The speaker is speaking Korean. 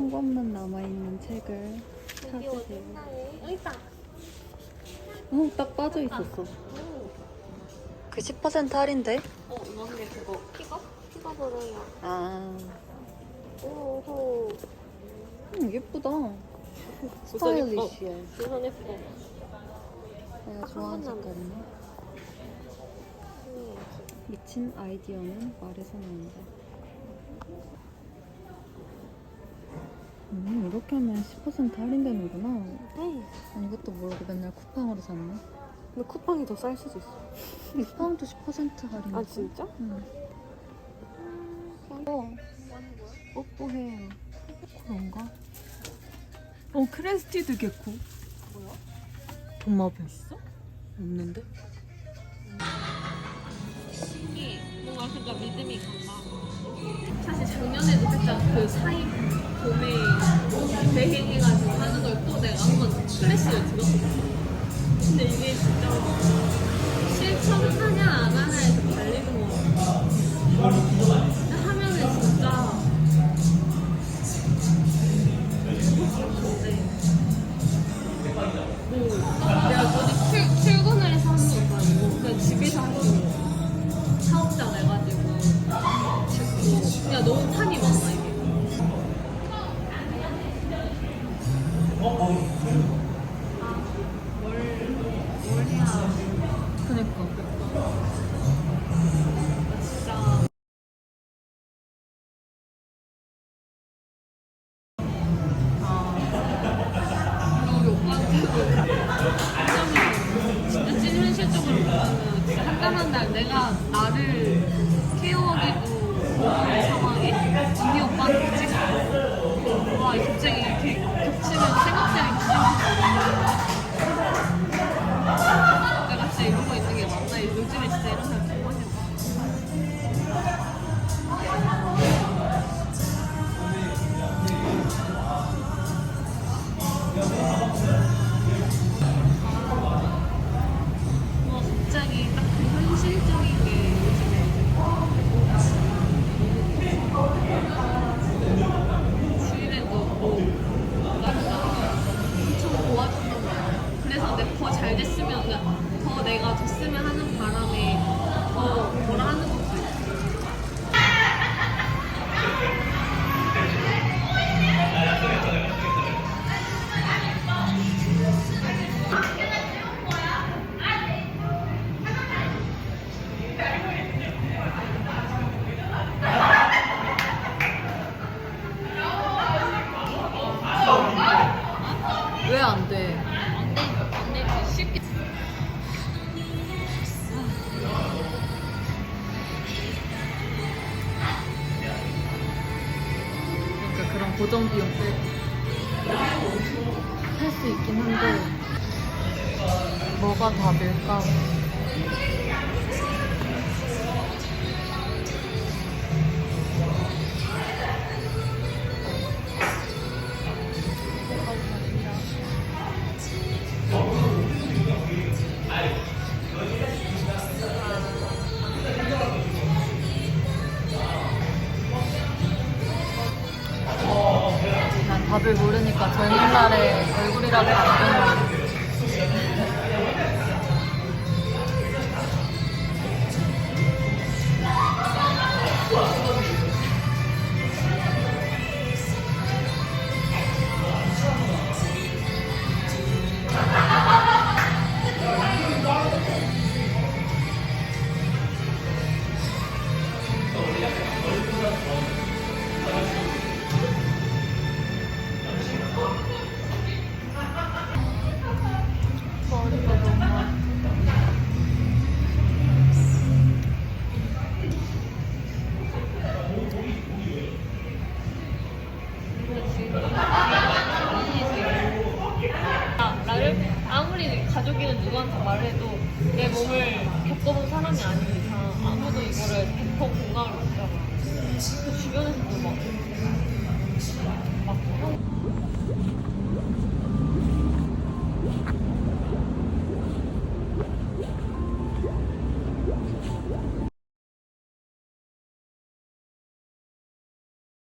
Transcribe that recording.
한 권만 남아있는 책을 찾으세요. 어, 딱 빠져 있었어. 그 10% 할인데? 어, 뭔데 그거 픽업? 픽업으로요. 아, 오호. 음, 예쁘다. 스타일리시해. 우선 예뻐. 내가 좋아하는 색깔이네. 미친 아이디어는 말에서 나온다. 음, 이렇게 하면 10% 할인되는구나. 네. 아니, 이것도 모르고 맨날 쿠팡으로 샀네. 근데 쿠팡이 더 쌀 수도 있어. 쿠팡도 10% 할인. 아 진짜? 응. 어, 뽀뽀해요. 그런가? 어, 크레스티드 개코. 뭐야? 도마뱀 있어? 없는데? 신기. 뭔가 그니까 믿음이 간다. 사실 작년에도 살짝 그 사이 봄에 대행해가지고 하는 걸 또 내가 한번 클래스를 들었었어. 근데 이게 진짜 실천하냐 안 하냐 진짜 오빠한테 진짜 케어하기도 어려운 상황에 언니 오빠한테 찍고 와 갑자기 요즘에 진짜 이런 사람 뭐그뭐 말이야. 그래서 내 더 잘 됐으면 그러니까 더 내가 됐으면 하는 고정 비용 할수 있긴 한데 뭐가 답일까? 난 답을 모르니까 날의 얼굴이라도 안 보는 100번 말해도 내 몸을 겪어본 사람이 아닌 이상 아무도 이거를 100%